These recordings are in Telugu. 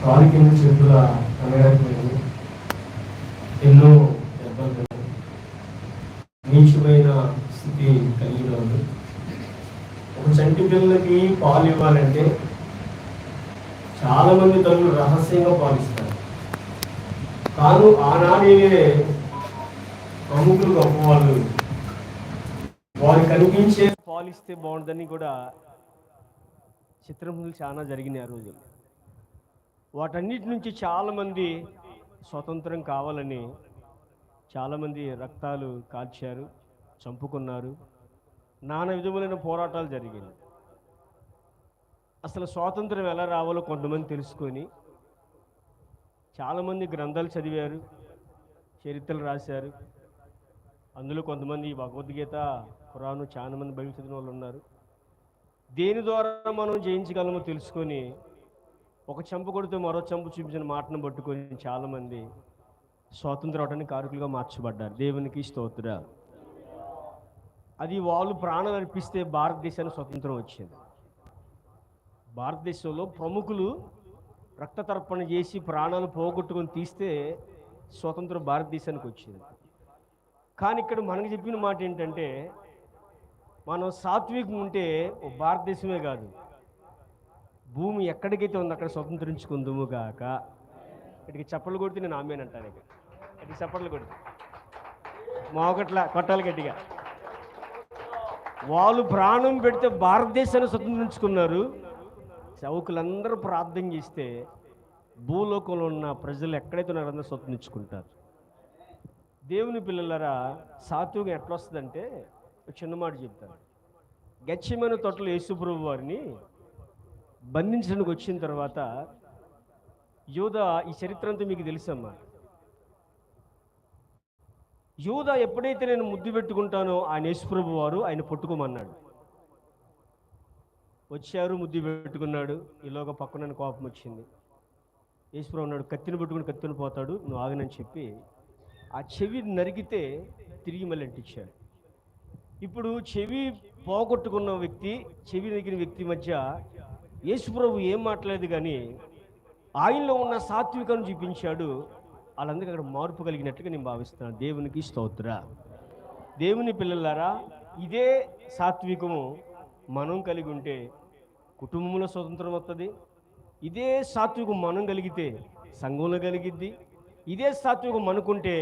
కాలు చేతుల అనగారిపోయింది ఎన్నో దెబ్బలు నీచమైన స్థితి కలిగిన ఒక చంటి పిల్లలకి పాలు ఇవ్వాలంటే చాలా మంది తల్లులు రహస్యంగా పాలిస్తారు కాను ఆనాడే ప్రముఖులు గొప్పవాళ్ళు వారు కనిపించే పాలిస్తే బాగుంటుందని కూడా చిత్రములు చాలా జరిగినాయి ఆ రోజుల్లో. వాటన్నిటి నుంచి చాలామంది స్వతంత్రం కావాలని చాలామంది రక్తాలు కాల్చారు చంపుకున్నారు. నానా విధములైన పోరాటాలు జరిగాయి అసలు స్వాతంత్రం ఎలా రావాలో కొంతమంది తెలుసుకొని చాలామంది గ్రంథాలు చదివారు చరిత్రలు రాశారు. అందులో కొంతమంది భగవద్గీత ఖురాను చాలామంది మంది చదివిన వాళ్ళు ఉన్నారు. దేని ద్వారా మనం జయించగలమో తెలుసుకొని ఒక చెంపు కొడితే మరో చెంపు చూపించిన మాటను పట్టుకొని చాలామంది స్వాతంత్రం అవడానికి కారకులుగా మార్చబడ్డారు. దేవునికి స్తోత్ర. అది వాళ్ళు ప్రాణాలు అర్పిస్తే భారతదేశానికి స్వతంత్రం వచ్చింది. భారతదేశంలో ప్రముఖులు రక్త తర్పణ చేసి ప్రాణాలు పోగొట్టుకొని తీస్తే స్వతంత్రం భారతదేశానికి వచ్చింది. కానీ ఇక్కడ మనకు చెప్పిన మాట ఏంటంటే మనం సాత్వికం ఉంటే భారతదేశమే కాదు. భూమి ఎక్కడికైతే ఉందో అక్కడ స్వతంత్రించుకుందుము గాక. ఇటుకి చప్పట్లు కొడితే నేను ఆమెనంటాను ఇక. ఇక్కడికి చప్పట్లు కొడితే. మోకట్ల కొట్టాలి గట్టిగా. వాళ్ళు ప్రాణం పెడితే భారతదేశాన్ని స్వతంత్రించుకున్నారు. చౌకులందరూ ప్రార్థన చేస్తే భూలోకంలో ఉన్న ప్రజలు ఎక్కడైతే ఉన్నారో అందరూ స్వతంత్రించుకుంటారు. దేవుని పిల్లలరా సాత్వికం ఎట్లా వస్తుందంటే చిన్న మాట చెప్తాను. గచ్చిమైన తోటలో యేసుప్రభు వారిని బంధించడానికి వచ్చిన తర్వాత యోధ ఈ చరిత్ర అంతా మీకు తెలుసమ్మా. యోధ ఎప్పుడైతే నేను ముద్దు పెట్టుకుంటానో ఆయన యేసుప్రభు వారు ఆయన పట్టుకోమన్నాడు. వచ్చారు ముద్దు పెట్టుకున్నాడు. ఈలోగా పక్కన కోపం వచ్చింది. యేసుప్రభు అన్నాడు కత్తిని పట్టుకుని కత్తిని పోతాడు నువ్వు ఆగనని చెప్పి ఆ చెవి నరికితే తిరిగి మళ్ళీ అంటించాడు ఇప్పుడు చెవి పోగొట్టుకున్న వ్యక్తి చెవి నరికిన వ్యక్తి మధ్య యేసుప్రభు ఏం మాట్లాడలేదు కానీ ఆయనలో ఉన్న సాత్వికను చూపించాడు. వాళ్ళందరికీ అక్కడ మార్పు కలిగినట్లుగా నేను భావిస్తున్నాను. దేవునికి స్తోత్ర. దేవుని పిల్లలారా ఇదే సాత్వికము మనం కలిగి ఉంటే కుటుంబంలో స్వతంత్రం వస్తుంది ఇదే సాత్వికం మనం కలిగితే సంఘంలో కలిగిద్ది. ఇదే సాత్వికం మనకుంటే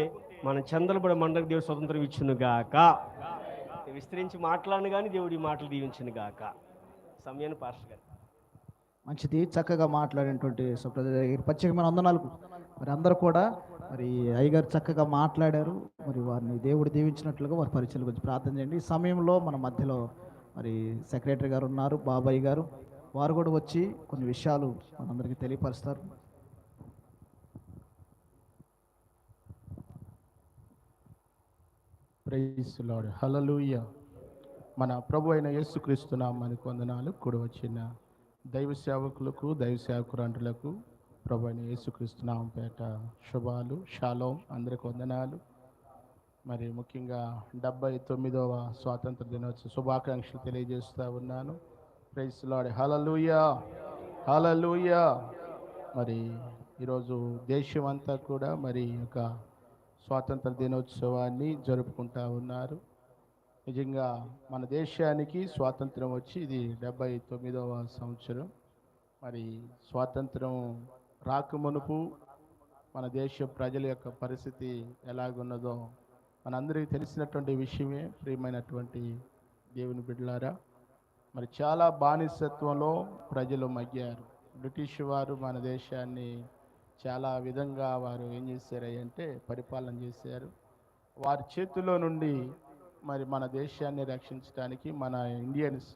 మన చంద్రబడ మండలి దేవుడు స్వతంత్రం ఇచ్చును గాక విస్తరించి మాట్లాడను కానీ దేవుడి మాటలు దీవించను గాక సమయాన్ని పాస్టర్ గారు. మంచిది చక్కగా మాట్లాడినటువంటి ప్రత్యేకమైన వందనాలకు మరి అందరూ కూడా మరి అయ్యగారు చక్కగా మాట్లాడారు. మరి వారిని దేవుడు దీవించినట్లుగా వారి పరిచయం గురించి ప్రార్థన చేయండి. ఈ సమయంలో మన మధ్యలో మరి సెక్రటరీ గారు ఉన్నారు బాబాయ్ గారు. వారు కూడా వచ్చి కొన్ని విషయాలు మనందరికీ తెలియపరుస్తారు. ప్రైజ్ లార్డ్ మన ప్రభు అయిన యేసుక్రీస్తు నామానికి వందనాలు. కూడా వచ్చిన దైవ సేవకులకు దైవ సేవకురాంటులకు ప్రభుని అయిన పేట శుభాలు షాలోం. అందరికి వందనాలు. మరి ముఖ్యంగా డెబ్బై తొమ్మిదవ స్వాతంత్ర దినోత్సవ శుభాకాంక్షలు తెలియజేస్తూ ఉన్నాను. Price lord. హలలుయా హలలుయా మరి ఈరోజు దేశం అంతా కూడా మరి ఒక స్వాతంత్ర దినోత్సవాన్ని జరుపుకుంటా ఉన్నారు. నిజంగా మన దేశానికి స్వాతంత్రం వచ్చి ఇది డెబ్బై తొమ్మిదవ సంవత్సరం. మరి స్వాతంత్రం రాకమునుపు మన దేశ ప్రజల యొక్క పరిస్థితి ఎలాగున్నదో మనందరికీ తెలిసినటువంటి విషయమే. ప్రియమైనటువంటి దేవుని బిడ్డలారా మరి చాలా బానిసత్వంలో ప్రజలు మగ్గారు. బ్రిటిష్ వారు మన దేశాన్ని చాలా విధంగా వారు ఏం చేశారు అంటే పరిపాలన చేశారు. వారి చేతిలో నుండి మరి మన దేశాన్ని రక్షించడానికి మన ఇండియన్స్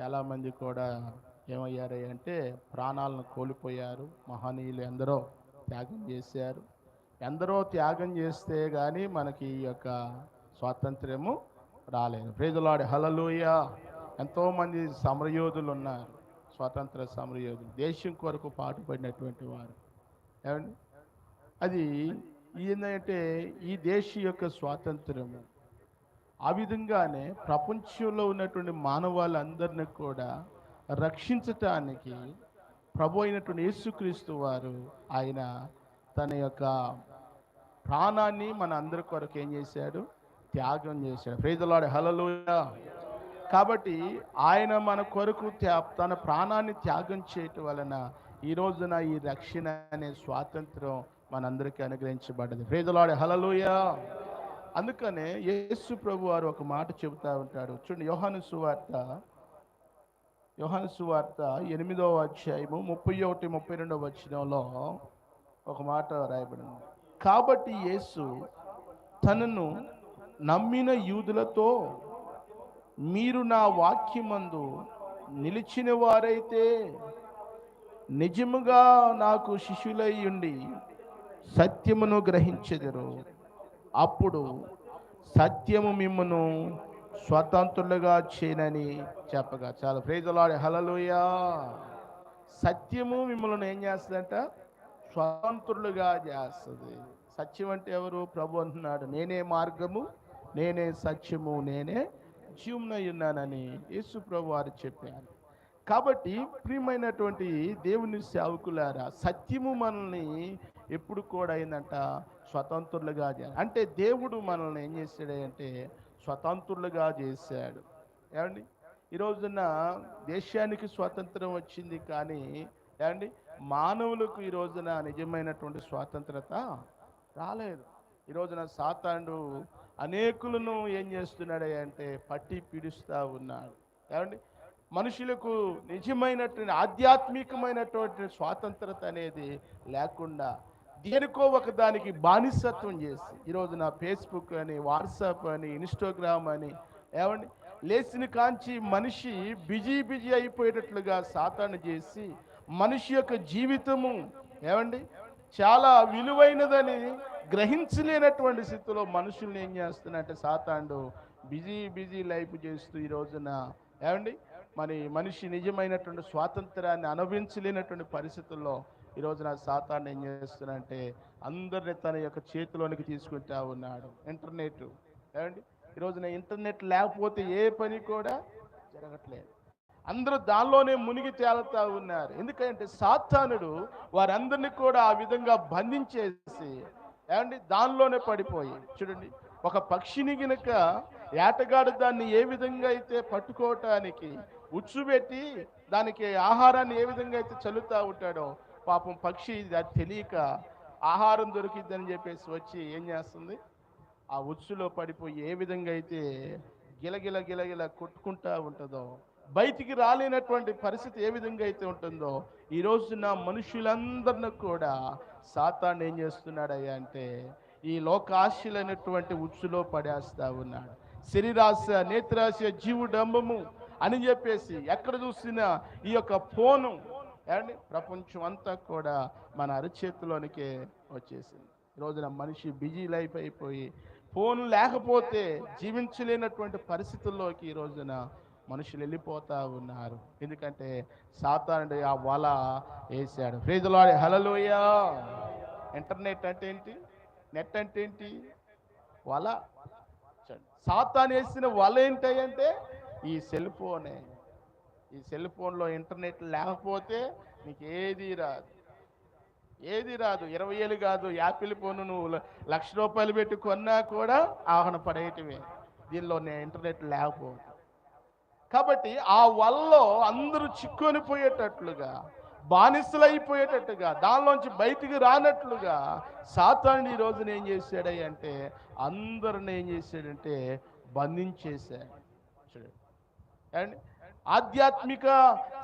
చాలామంది కూడా ఏమయ్యారు అంటే ప్రాణాలను కోల్పోయారు. మహనీయులు ఎందరో త్యాగం చేశారు. ఎందరో త్యాగం చేస్తే కానీ మనకి ఈ యొక్క స్వాతంత్ర్యము రాలేదు. ప్రేజలాడి హలలుయ ఎంతోమంది సమరయోధులు ఉన్నారు. స్వాతంత్ర సమరయోధులు. దేశం కొరకు పాటుపడినటువంటి వారు. ఏమండి? అది ఏంటంటే ఈ దేశ యొక్క స్వాతంత్రము ఆ విధంగానే ప్రపంచంలో ఉన్నటువంటి మానవాళ్ళందరినీ కూడా రక్షించటానికి ప్రభు అయినటువంటి యేసుక్రీస్తు వారు ఆయన తన యొక్క ప్రాణాన్ని మన అందరి కొరకు ఏం చేశాడు? త్యాగం చేశాడు. ప్రేదలాడు హలలోయ కాబట్టి ఆయన మన కొరకు త్యా- తన ప్రాణాన్ని త్యాగం చేయటం వలన ఈ రోజున ఈ రక్షణ అనే స్వాతంత్రం మనందరికీ అనుగ్రహించబడ్డది. ప్రేదలాడు హలలోయ అందుకనే యేసు ప్రభు వారు ఒక మాట చెబుతా ఉంటాడు. చూడండి యోహాను సువార్త యోహాను సువార్త ఎనిమిదవ అధ్యాయము ముప్పై ఒకటి ముప్పై రెండవ వచనంలో ఒక మాట రాయబడింది. కాబట్టి యేసు తనను నమ్మిన యూదులతో మీరు నా వాక్యమందు నిలిచిన వారైతే నిజముగా నాకు శిష్యులై ఉండి సత్యమును గ్రహించెదరు. అప్పుడు సత్యము మిమ్మను స్వతంత్రులుగా చేయనని చెప్పగా. చాలా ప్రేజలాడే హలలుయా సత్యము మిమ్మల్ని ఏం చేస్తుందంట? స్వతంత్రులుగా చేస్తుంది. సత్యం అంటే ఎవరు? ప్రభు అంటున్నాడు నేనే మార్గము నేనే సత్యము నేనే జీవనై ఉన్నానని యేసు ప్రభు వారు చెప్పారు. కాబట్టి ప్రియమైనటువంటి దేవుని సేవకులారా సత్యము మనల్ని ఎప్పుడు కూడా ఏంటంట స్వతంత్రులుగా అంటే దేవుడు మనల్ని ఏం చేశాడు అంటే స్వతంత్రులుగా చేశాడు. ఏమండి? ఈ రోజున దేశానికి స్వాతంత్రం వచ్చింది కానీ ఏమండి? మానవులకు ఈ రోజున నిజమైనటువంటి స్వాతంత్రత రాలేదు. ఈ రోజున సాతాండు అనేకులను ఏం చేస్తున్నాడు అంటే పట్టి పీడిస్తూ ఉన్నాడు. ఏమండి? మనుషులకు నిజమైనటువంటి ఆధ్యాత్మికమైనటువంటి స్వాతంత్రత అనేది లేకుండా దేనికో ఒక దానికి బానిసత్వం చేసి ఈరోజు నా ఫేస్బుక్ అని వాట్సాప్ అని ఇన్స్టాగ్రామ్ అని ఏమండి లేచిన కాంచి మనిషి బిజీ బిజీ అయిపోయేటట్లుగా సాతాను చేసి మనిషి యొక్క జీవితము ఏమండి చాలా విలువైనదని గ్రహించలేనటువంటి స్థితిలో మనుషుల్ని ఏం చేస్తున్నట్టే సాతాండు బిజీ బిజీ లైఫ్ చేస్తూ ఈ రోజున ఏమండి మరి మనిషి నిజమైనటువంటి స్వాతంత్రాన్ని అనుభవించలేనటువంటి పరిస్థితుల్లో ఈ నా సాతాన్ని ఏం చేస్తున్నాడంటే అందరిని తన యొక్క చేతిలోనికి తీసుకుంటా ఉన్నాడు. ఇంటర్నెట్. ఏమండి? ఈ రోజున ఇంటర్నెట్ లేకపోతే ఏ పని కూడా జరగట్లేదు. అందరూ దానిలోనే మునిగి తేలుతా ఉన్నారు. ఎందుకంటే సాతానుడు వారందరినీ కూడా ఆ విధంగా బంధించేసి ఏమండి? దానిలోనే పడిపోయి. చూడండి ఒక పక్షిని గినక ఏటగాడు దాన్ని ఏ విధంగా అయితే పట్టుకోవటానికి ఉచ్చు పెట్టి దానికి ఆహారాన్ని ఏ విధంగా అయితే చల్లుతా ఉంటాడో పాపం పక్షి అది తెలియక ఆహారం దొరికిద్దని చెప్పేసి వచ్చి ఏం చేస్తుంది? ఆ ఉచ్చులో పడిపోయి ఏ విధంగా అయితే గిలగిల గిలగిల కొట్టుకుంటా ఉంటుందో బయటికి రాలేనటువంటి పరిస్థితి ఏ విధంగా అయితే ఉంటుందో ఈ రోజున మనుషులందరిని కూడా సాతాన్ ఏం చేస్తున్నాడయ్యా అంటే ఈ లోకాశలైనటువంటి ఉచ్చులో పడేస్తా ఉన్నాడు. శరీరాశ నేత్రాశ జీవుడంబము అని చెప్పేసి ఎక్కడ చూసినా ఈ యొక్క ఫోను ఏమండి? ప్రపంచం అంతా కూడా మన అరచేతిలోనికే వచ్చేసింది. ఈ రోజున మనిషి బిజీ లైఫ్ అయిపోయి ఫోన్ లేకపోతే జీవించలేనటువంటి పరిస్థితుల్లోకి ఈ రోజున మనుషులు వెళ్ళిపోతా ఉన్నారు. ఎందుకంటే సాతానుడు ఆ వల వేసాడు ఫ్రీజులాడి హలలోయా ఇంటర్నెట్ అంటే ఏంటి? నెట్ అంటే ఏంటి? వల. సాతాన్ వేసిన వల ఏంటంటే ఈ సెల్ ఫోనే. ఈ సెల్ ఫోన్లో ఇంటర్నెట్ లేకపోతే నీకు ఏది రాదు. ఏది రాదు. ఇరవై ఏళ్ళు కాదు. యాపిల్ ఫోన్ నువ్వు ల- లక్ష రూపాయలు పెట్టి కొన్నా కూడా ఆహ్వాన పడేయటమే. దీనిలో నేను ఇంటర్నెట్ లేకపోతే కాబట్టి ఆ వల్లో అందరూ చిక్కుని పోయేటట్లుగా బానిసలైపోయేటట్టుగా దానిలోంచి బయటికి రానట్లుగా సాతాను ఈ రోజున ఏం చేశాడు అంటే అందరిని ఏం చేశాడంటే బంధించేశాడు. చూడండి. అండ్ ఆధ్యాత్మిక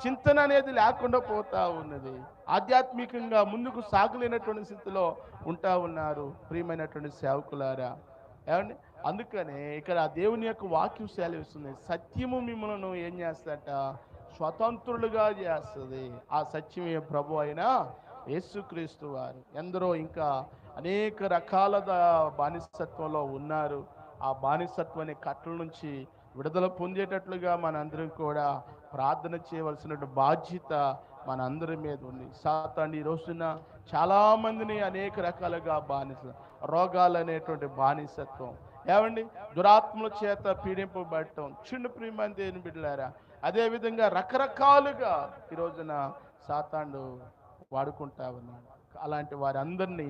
చింతన అనేది లేకుండా పోతా ఉన్నది. ఆధ్యాత్మికంగా ముందుకు సాగులేనటువంటి స్థితిలో ఉంటా ఉన్నారు ప్రియమైనటువంటి సేవకులారా. ఏమండి? అందుకనే ఇక్కడ ఆ దేవుని యొక్క వాక్యం సెలవిస్తుంది. సత్యము మిమ్మల్ని ఏం చేస్తాట స్వతంత్రులుగా చేస్తుంది. ఆ సత్యమే ప్రభు అయిన యేసుక్రీస్తు వారు. ఎందరో ఇంకా అనేక రకాల బానిసత్వంలో ఉన్నారు. ఆ బానిసత్వాన్ని కట్టల నుంచి విడుదల పొందేటట్లుగా మనందరం కూడా ప్రార్థన చేయవలసిన బాధ్యత మన అందరి మీద ఉంది. సాతాండి ఈ రోజున చాలామందిని అనేక రకాలుగా బానిస రోగాలు అనేటువంటి బానిసత్వం. ఏమండి? దురాత్మల చేత పీడింపబడటం. చిన్న ప్రియమైన దేవుని బిడ్డలారా అదేవిధంగా రకరకాలుగా ఈ రోజున సాతాండు వాడుకుంటా ఉన్నాడు అలాంటి వారందరినీ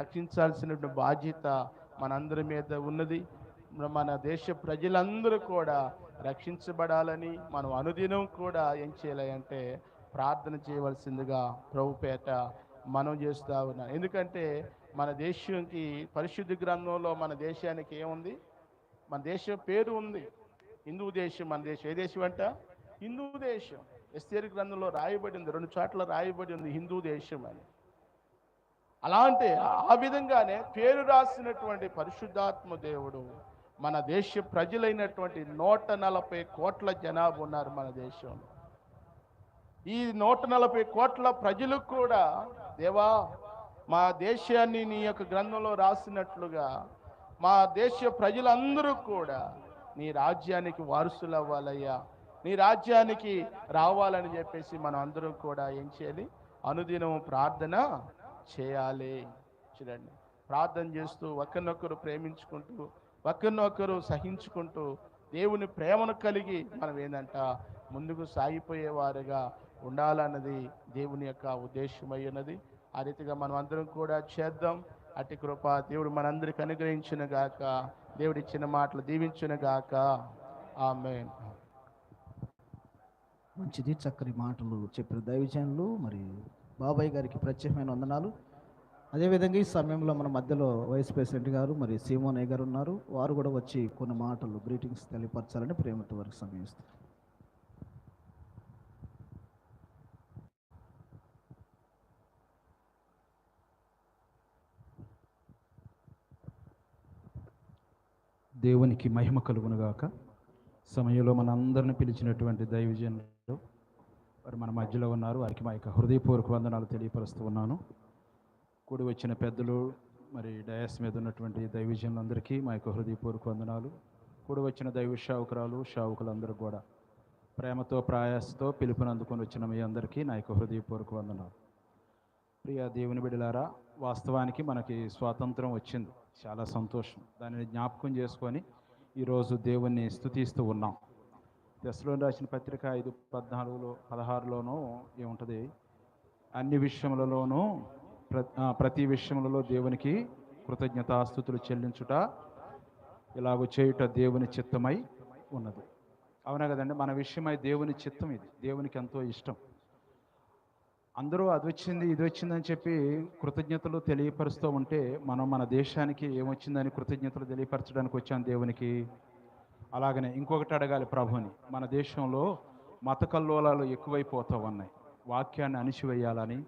రక్షించాల్సినటువంటి బాధ్యత మనందరి మీద ఉన్నది. మన దేశ ప్రజలందరూ కూడా రక్షించబడాలని మనం అనుదినం కూడా ఏం చేయాలంటే ప్రార్థన చేయవలసిందిగా ప్రభుపేట మనం చేస్తూ ఉన్నాం. ఎందుకంటే మన దేశంకి పరిశుద్ధ గ్రంథంలో మన దేశానికి ఏముంది? మన దేశం పేరు ఉంది. హిందూ దేశం మన దేశం. ఏ దేశం అంట? హిందూ దేశం. ఎస్తేరి గ్రంథంలో రాయబడి ఉంది. రెండు చోట్ల రాయబడి ఉంది హిందూ దేశం అని. అలాంటి ఆ విధంగానే పేరు రాసినటువంటి పరిశుద్ధాత్మ దేవుడు మన దేశ ప్రజలైనటువంటి నూట నలభై కోట్ల జనాభా ఉన్నారు మన దేశంలో. ఈ నూట నలభై కోట్ల ప్రజలు కూడా దేవా మా దేశాన్ని నీ యొక్క గ్రంథంలో రాసినట్లుగా మా దేశ ప్రజలందరూ కూడా నీ రాజ్యానికి వారసులు అవ్వాలయ్యా. నీ రాజ్యానికి రావాలని చెప్పేసి మనం అందరం కూడా ఏం చేయాలి? అనుదినం ప్రార్థన చేయాలి. చూడండి. ప్రార్థన చేస్తూ ఒకరినొకరు ప్రేమించుకుంటూ ఒకరినొకరు సహించుకుంటూ దేవుని ప్రేమను కలిగి మనం ఏంటంట ముందుకు సాగిపోయేవారుగా ఉండాలన్నది దేవుని యొక్క ఉద్దేశమయ్యున్నది ఉన్నది. ఆ రీతిగా మనం అందరం కూడా చేద్దాం. అట్టి కృప దేవుడు మనందరికి అనుగ్రహించిన గాక. దేవుడిచ్చిన మాటలు దీవించిన గాక. ఆమె మంచిది చక్కని మాటలు చెప్పిన దైవజనులు మరి బాబాయ్ గారికి ప్రత్యేకమైన వందనాలు. అదేవిధంగా ఈ సమయంలో మన మధ్యలో వైస్ ప్రెసిడెంట్ గారు మరి సీమోనయ్య గారు ఉన్నారు. వారు కూడా వచ్చి కొన్ని మాటలు గ్రీటింగ్స్ తెలియపరచాలని ప్రేమతో వారికి సమయిస్తారు దేవునికి మహిమ కలుగునుగాక. సమయంలో మనందరిని పిలిచినటువంటి దైవజనులు వారు మన మధ్యలో ఉన్నారు. వారికి మా యొక్క హృదయపూర్వక వందనాలు తెలియపరుస్తూ ఉన్నాను. కూడి వచ్చిన పెద్దలు మరి డయాస్ మీద ఉన్నటువంటి దైవజనులందరికీ మా యొక్క హృదయపూర్వక వందనాలు. కూడి వచ్చిన దైవ షావుకురాలు షావుకులందరూ కూడా ప్రేమతో ప్రయాసతో పిలుపుని అందుకొని వచ్చిన మీ అందరికీ నా యొక్క హృదయపూర్వక వందనాలు. ప్రియ దేవుని బిడిలారా వాస్తవానికి మనకి స్వాతంత్రం వచ్చింది. చాలా సంతోషం. దానిని జ్ఞాపకం చేసుకొని ఈరోజు దేవుణ్ణి స్థుతిస్తూ ఉన్నాం. దశలో రాసిన పత్రిక ఐదు పద్నాలుగులో పదహారులోనూ ఏముంటుంది? అన్ని విషయములలోనూ ప్రతి విషయములలో దేవునికి కృతజ్ఞతాస్థుతులు చెల్లించుట ఇలాగ చేయుట దేవుని చిత్తమై ఉన్నది. అవునా కదండి? మన విషయమై దేవుని చిత్తం ఇది. దేవునికి ఎంతో ఇష్టం. అందరూ అది వచ్చింది ఇది వచ్చిందని చెప్పి కృతజ్ఞతలు తెలియపరుస్తూ ఉంటే మనం మన దేశానికి ఏమొచ్చిందని కృతజ్ఞతలు తెలియపరచడానికి వచ్చాం దేవునికి. అలాగనే ఇంకొకటి అడగాలి ప్రభుని మన దేశంలో మత కల్లోలాలు ఎక్కువైపోతూ ఉన్నాయి. వాక్యాన్ని అణిచివేయాలని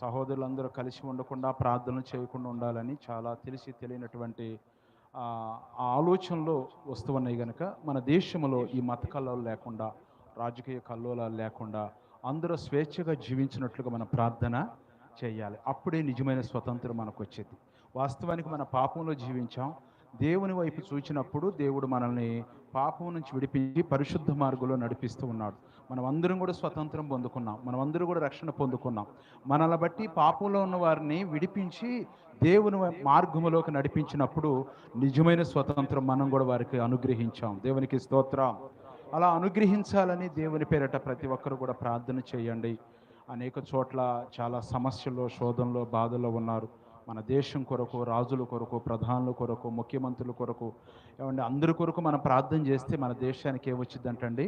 సహోదరులందరూ కలిసి ఉండకుండా ప్రార్థనలు చేయకుండా ఉండాలని చాలా తెలిసి తెలియనటువంటి ఆలోచనలో వస్తువున్నాయి ఆలోచనలు కనుక మన దేశంలో ఈ మత కల్లోలు లేకుండా రాజకీయ కల్లోలాలు లేకుండా అందరూ స్వేచ్ఛగా జీవించినట్లుగా మన ప్రార్థన చేయాలి. అప్పుడే నిజమైన స్వతంత్రం మనకు వచ్చేది వాస్తవానికి మన పాపంలో జీవించాం. దేవుని వైపు చూచినప్పుడు దేవుడు మనల్ని పాపం నుంచి విడిపించి పరిశుద్ధ మార్గంలో నడిపిస్తూ ఉన్నాడు. మనం అందరం కూడా స్వతంత్రం పొందుకున్నాం. మనం అందరూ కూడా రక్షణ పొందుకున్నాం. మనల్ని బట్టి పాపంలో ఉన్న వారిని విడిపించి దేవుని మార్గములోకి నడిపించినప్పుడు నిజమైన స్వతంత్రం మనం కూడా వారికి అనుగ్రహించాం. దేవునికి స్తోత్రం. అలా అనుగ్రహించాలని దేవుని పేరట ప్రతి ఒక్కరు కూడా ప్రార్థన చేయండి. అనేక చోట్ల చాలా సమస్యల్లో శోధనలో బాధల్లో ఉన్నారు. మన దేశం కొరకు రాజుల కొరకు ప్రధానుల కొరకు ముఖ్యమంత్రుల కొరకు ఏమంటే అందరి కొరకు మనం ప్రార్థన చేస్తే మన దేశానికి ఏమొచ్చింది అంటండి?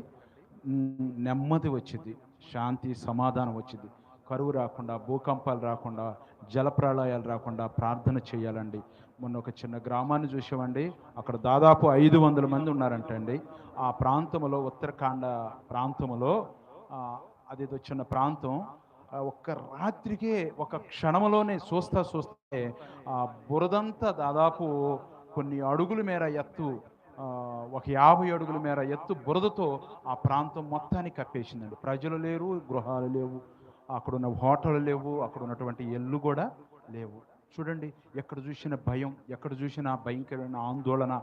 నెమ్మది వచ్చింది శాంతి సమాధానం వచ్చింది కరువు రాకుండా భూకంపాలు రాకుండా జలప్రళయాలు రాకుండా ప్రార్థన చేయాలండి. మొన్న ఒక చిన్న గ్రామాన్ని చూసామండి అక్కడ దాదాపు ఐదు వందల మంది ఉన్నారంటండి. ఆ ప్రాంతంలో ఉత్తరాఖండ ప్రాంతంలో అది అదేదో చిన్న ప్రాంతం ఒక్క రాత్రికే ఒక క్షణంలోనే చూస్తా చూస్తే ఆ బురదంతా దాదాపు కొన్ని అడుగుల మేర ఎత్తు ఒక యాభై అడుగుల మేర ఎత్తు బురదతో ఆ ప్రాంతం మొత్తాన్ని కప్పేసిందండి. ప్రజలు లేరు గృహాలు లేవు అక్కడున్న హోటళ్ళు లేవు అక్కడ ఉన్నటువంటి ఎల్లు కూడా లేవు. చూడండి ఎక్కడ చూసిన భయం ఎక్కడ చూసిన భయంకరమైన ఆందోళన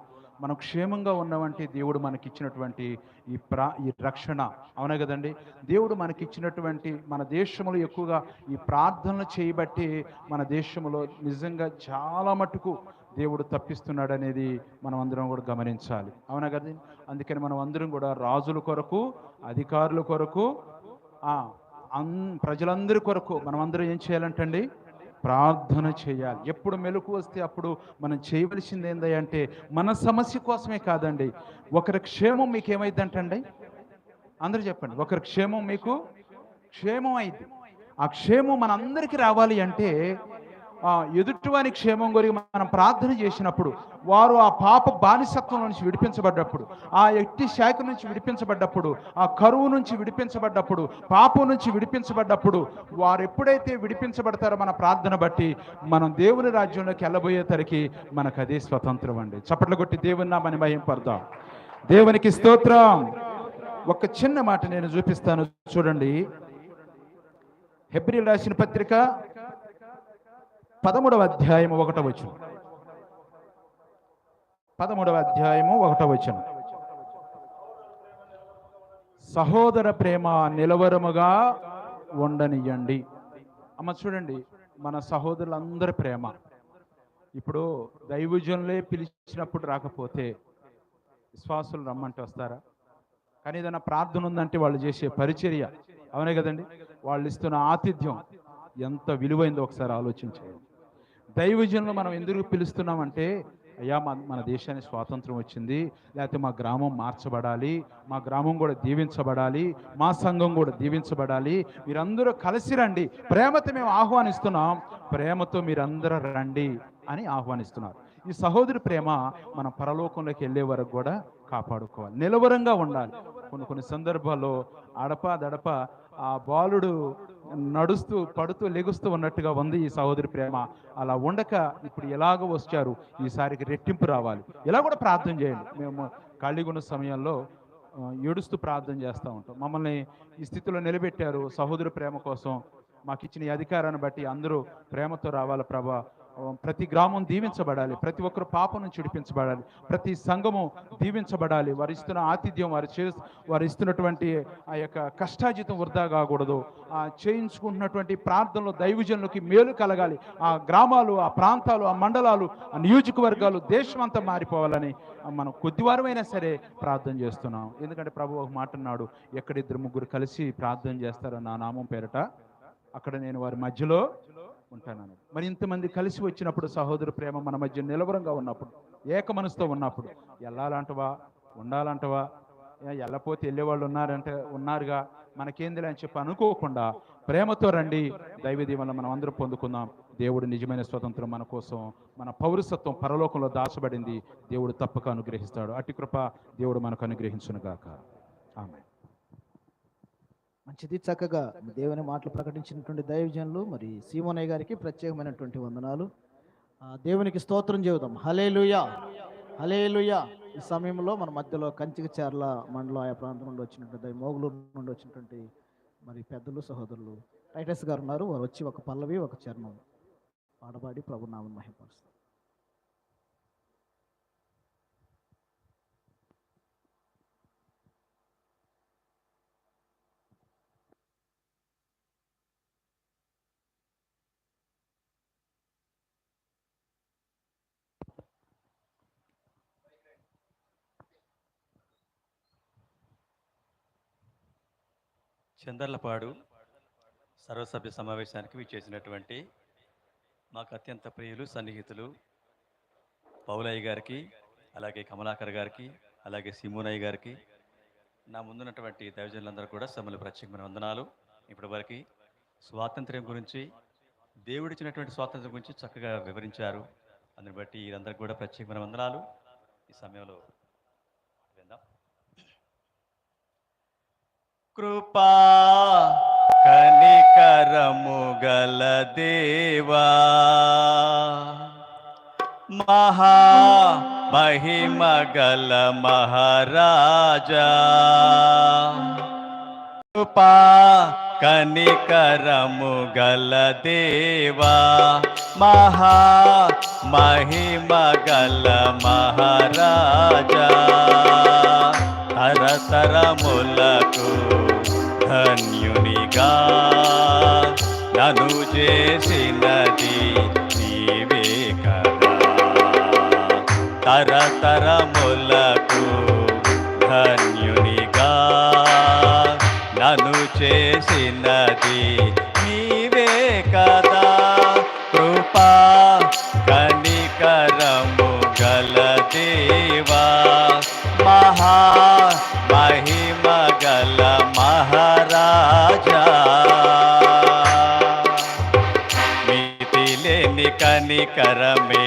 మనం క్షేమంగా ఉన్నామంటే దేవుడు మనకిచ్చినటువంటి ఈ ప్రా ఈ రక్షణ. అవునా కదండి? దేవుడు మనకిచ్చినటువంటి మన దేశంలో ఎక్కువగా ఈ ప్రార్థనలు చేయబట్టి మన దేశంలో నిజంగా చాలా మటుకు దేవుడు తప్పిస్తున్నాడు అనేది మనం అందరం కూడా గమనించాలి. అవునా కదండి? అందుకని మనం అందరం కూడా రాజుల కొరకు అధికారుల కొరకు అన్ ప్రజలందరి కొరకు మనం అందరం ఏం చేయాలంటండి? ప్రార్థన చేయాలి. ఎప్పుడు మెలకు వస్తే అప్పుడు మనం చేయవలసింది ఏంటంటే అంటే మన సమస్య కోసమే కాదండి. ఒకరి క్షేమం మీకు ఏమైందంటండి అందరూ చెప్పండి. ఒకరి క్షేమం మీకు క్షేమం అయింది. ఆ క్షేమం మనందరికీ రావాలి అంటే ఎదుటివాని క్షేమం గురించి మనం ప్రార్థన చేసినప్పుడు వారు ఆ పాప బానిసత్వం నుంచి విడిపించబడ్డప్పుడు ఆ ఎట్టి శాఖ నుంచి విడిపించబడ్డప్పుడు ఆ కరువు నుంచి విడిపించబడ్డప్పుడు పాపం నుంచి విడిపించబడ్డప్పుడు వారు ఎప్పుడైతే విడిపించబడతారో మన ప్రార్థన బట్టి మనం దేవుని రాజ్యంలోకి వెళ్ళబోయేసరికి మనకు అదే స్వతంత్రం అండి. చప్పట్లు కొట్టి దేవుని నామని పడదాం దేవునికి స్తోత్రం. ఒక చిన్న మాట నేను చూపిస్తాను. చూడండి. హెబ్రిల్ రాసిన పత్రిక పదమూడవ అధ్యాయము ఒకటో వచ్చిన పదమూడవ అధ్యాయము ఒకటో వచ్చిన సహోదర ప్రేమ నిలవరముగా ఉండనియండి అమ్మ చూడండి మన సహోదరులందరి ప్రేమ. ఇప్పుడు దైవజనులే పిలిచినప్పుడు రాకపోతే విశ్వాసులు రమ్మంటే వస్తారా? కానీ ఏదైనా ప్రార్థన ఉందంటే వాళ్ళు చేసే పరిచర్య. అవునే కదండి? వాళ్ళు ఇస్తున్న ఆతిథ్యం ఎంత విలువైందో ఒకసారి ఆలోచించండి దైవజనులు మనం ఎందుకు పిలుస్తున్నామంటే అయ్యా మన మన దేశానికి స్వాతంత్రం వచ్చింది లేకపోతే మా గ్రామం మార్చబడాలి మా గ్రామం కూడా దీవించబడాలి మా సంఘం కూడా దీవించబడాలి మీరందరూ కలిసి రండి. ప్రేమతో మేము ఆహ్వానిస్తున్నాం ప్రేమతో మీరందరూ రండి అని ఆహ్వానిస్తున్నారు. ఈ సహోదరి ప్రేమ మన పరలోకంలోకి వెళ్ళే వరకు కూడా కాపాడుకోవాలి. నిలవరంగా ఉండాలి. కొన్ని కొన్ని సందర్భాల్లో అడప దడప ఆ బాలుడు నడుస్తూ పడుతూ లెగుస్తూ ఉన్నట్టుగా ఉంది ఈ సహోదరి ప్రేమ. అలా ఉండక ఇప్పుడు ఎలాగ వచ్చారు ఈసారికి రెట్టింపు రావాలి. ఇలా కూడా ప్రార్థన చేయండి. మేము ఖాళీగున్న సమయంలో ఏడుస్తూ ప్రార్థన చేస్తూ ఉంటాం. మమ్మల్ని ఈ స్థితిలో నిలబెట్టారు సహోదరి ప్రేమ కోసం. మాకు ఇచ్చిన అధికారాన్ని బట్టి అందరూ ప్రేమతో రావాలి ప్రభా. ప్రతి గ్రామం దీవించబడాలి. ప్రతి ఒక్కరు పాపం నుంచి విడిపించబడాలి. ప్రతి సంఘము దీవించబడాలి. వారు ఇస్తున్న ఆతిథ్యం వారు చే వారు ఇస్తున్నటువంటి ఆ యొక్క కష్టాజితం వృధా కాకూడదు. ఆ చేయించుకుంటున్నటువంటి ప్రార్థనలో దైవజనులకి మేలు కలగాలి. ఆ గ్రామాలు ఆ ప్రాంతాలు ఆ మండలాలు ఆ నియోజకవర్గాలు దేశం అంతా మారిపోవాలని మనం కొద్దివారమైనా సరే ప్రార్థన చేస్తున్నాం. ఎందుకంటే ప్రభు ఒక మాట అన్నాడు ఎక్కడిద్దరు ముగ్గురు కలిసి ప్రార్థన చేస్తారో నా నామం పేరట అక్కడ నేను వారి మధ్యలో ఉంటానని మరి ఇంతమంది కలిసి వచ్చినప్పుడు సహోదరు ప్రేమ మన మధ్య నిలవరంగా ఉన్నప్పుడు ఏక మనసుతో ఉన్నప్పుడు వెళ్ళాలంటవా ఉండాలంటవా వెళ్ళపోతే వెళ్ళేవాళ్ళు ఉన్నారంటే ఉన్నారుగా మనకేందిలే అని చెప్పి అనుకోకుండా ప్రేమతో రండి దైవదీ మనం అందరూ పొందుకుందాం. దేవుడు నిజమైన స్వతంత్రం మన కోసం మన పౌరసత్వం పరలోకంలో దాచబడింది. దేవుడు తప్పక అనుగ్రహిస్తాడు. అట్టి కృప దేవుడు మనకు అనుగ్రహించునుగాక. ఆమె మంచిది చక్కగా దేవుని మాటలు ప్రకటించినటువంటి దైవజనులు మరి సీమోనయ్య గారికి ప్రత్యేకమైనటువంటి వందనాలు. ఆ, దేవునికి స్తోత్రం చెబుదాం. హలేలుయా హలేలుయా ఈ సమయంలో మన మధ్యలో కంచికచర్ల మండలం ఆయా ప్రాంతం నుండి వచ్చినటువంటి మోగులూరు నుండి వచ్చినటువంటి మరి పెద్దలు సహోదరులు టైటస్ గారు ఉన్నారు. వారు వచ్చి ఒక పల్లవి ఒక చరణం పాడబాడి ప్రభు నామం మహిమపరుస్తారు. చందర్లపాడు సర్వసభ్య సమావేశానికి విచ్చేసినటువంటి మాకు అత్యంత ప్రియులు సన్నిహితులు పౌలయ్య గారికి అలాగే కమలాకర్ గారికి అలాగే సిమునయ్య గారికి నా ముందున్నటువంటి దైవజనులందరూ కూడా సమ్మెలు ప్రత్యేకమైన వందనాలు. ఇప్పటివరకు స్వాతంత్ర్యం గురించి దేవుడిచ్చినటువంటి స్వాతంత్ర్యం గురించి చక్కగా వివరించారు. అందుని బట్టి వీరందరికీ కూడా ప్రత్యేకమైన వందనాలు. ఈ సమయంలో కృపా కనికరము గల దేవా. మహా మహిమ గల మహారాజా. కృపా కనికరము గల దేవా. మహా మహిమ గల మహారాజా. తరతరములకు ధన్యునిగా. నను చేసినది నీవే కదా. తరతరములకు ధన్యునిగా. నను చేసి చేసినది నీవే కదా. కృపా కనికరము గల దేవా. కరమే.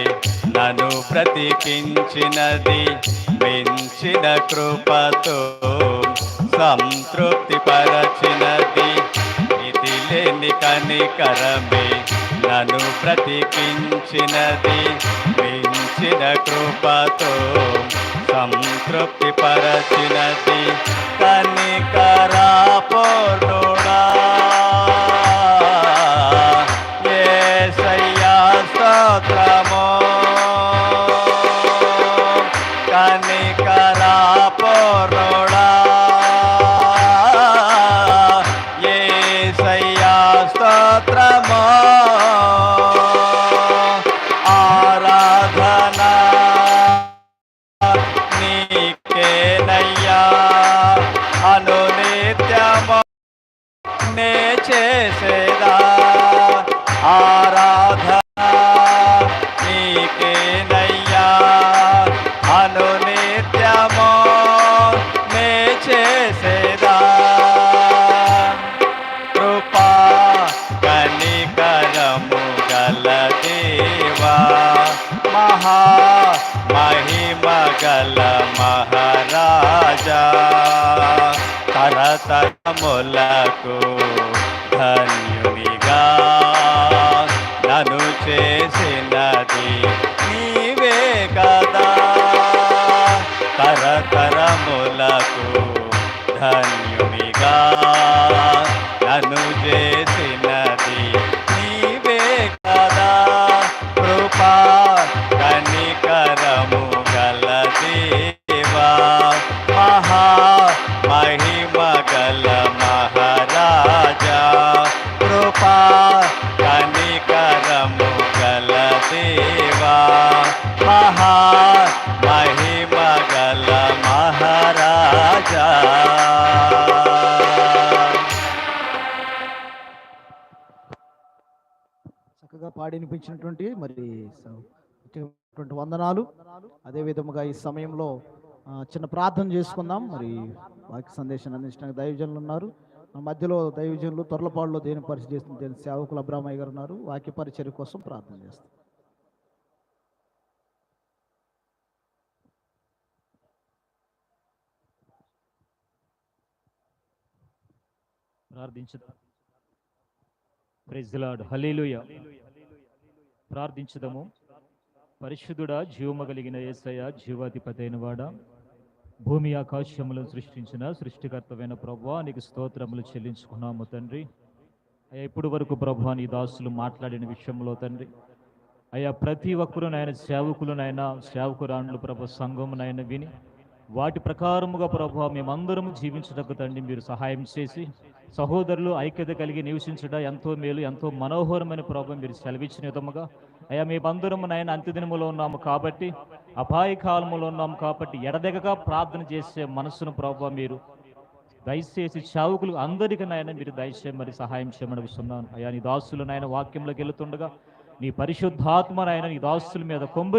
నను బ్రతికించినది మించిన కృపతో సంతృప్తి పరచినది మితిలేని కనికరమే నను బ్రతికించినది మించిన కృపతో సంతృప్తి పరచినది కనికరా పూర్ణుడా కనికరా గల మహారాజా తరతరములకు ధన్యునిగా. నను చేసినది మహా మహారాజా చక్కగా పాడినిపించినటువంటి మరి వందనాలు. అదే విధముగా ఈ సమయంలో చిన్న ప్రార్థన చేసుకుందాం. మరి వాక్య సందేశాన్ని అందించడానికి దైవజనులు ఉన్నారు. మన మధ్యలో దైవజనులు తొరలపాడులో దేని పరిచయం చేస్తున్న సేవకులు అబ్రామయ్య గారు ఉన్నారు. వాక్య పరిచర్య కోసం ప్రార్థన చేస్తాం. ప్రార్థించుదాం. ప్రెజ్లాడ్ హలీలుయ హల్లెలూయా ప్రార్థించుదాము. పరిశుద్ధుడా జీవము కలిగిన యేసయ్య జీవాధిపతి అయిన వాడా భూమి ఆకాశములను సృష్టించిన సృష్టికర్తమైన ప్రభా నీకు స్తోత్రములు చెల్లించుకున్నాము తండ్రి. అయ్యా ఇప్పుడు వరకు ప్రభా నీ దాసులు మాట్లాడిన విషయంలో తండ్రి. అయ్యా ప్రతి ఒక్కరు నాయన సేవకులు నాయన సేవకురాండ్లు ప్రభు సంఘము విని వాటి ప్రకారముగా ప్రభు మేమందరం జీవించటకు తండ్రి మీరు సహాయం చేసి సహోదరులు ఐక్యత కలిగి నివసించడం ఎంతో మేలు ఎంతో మనోహరమైన ప్రభు మీరు సెలవిచ్చిన విధముగా. అయ్యా మేమందరం నాయన అంత్యదినములో ఉన్నాము కాబట్టి అపాయ కాలములో ఉన్నాము కాబట్టి ఎడదెగగా ప్రార్థన చేసే మనస్సును ప్రభు మీరు దయచేసి చావుకులు అందరికీ నాయన మీరు దయచేసి మరి సహాయం చేయమని అడుగుతున్నాను. అయ్యా నీ దాసులు నాయన వాక్యంలోకి వెళుతుండగా నీ పరిశుద్ధాత్మ నాయన నీ దాసుల మీద కొంబరి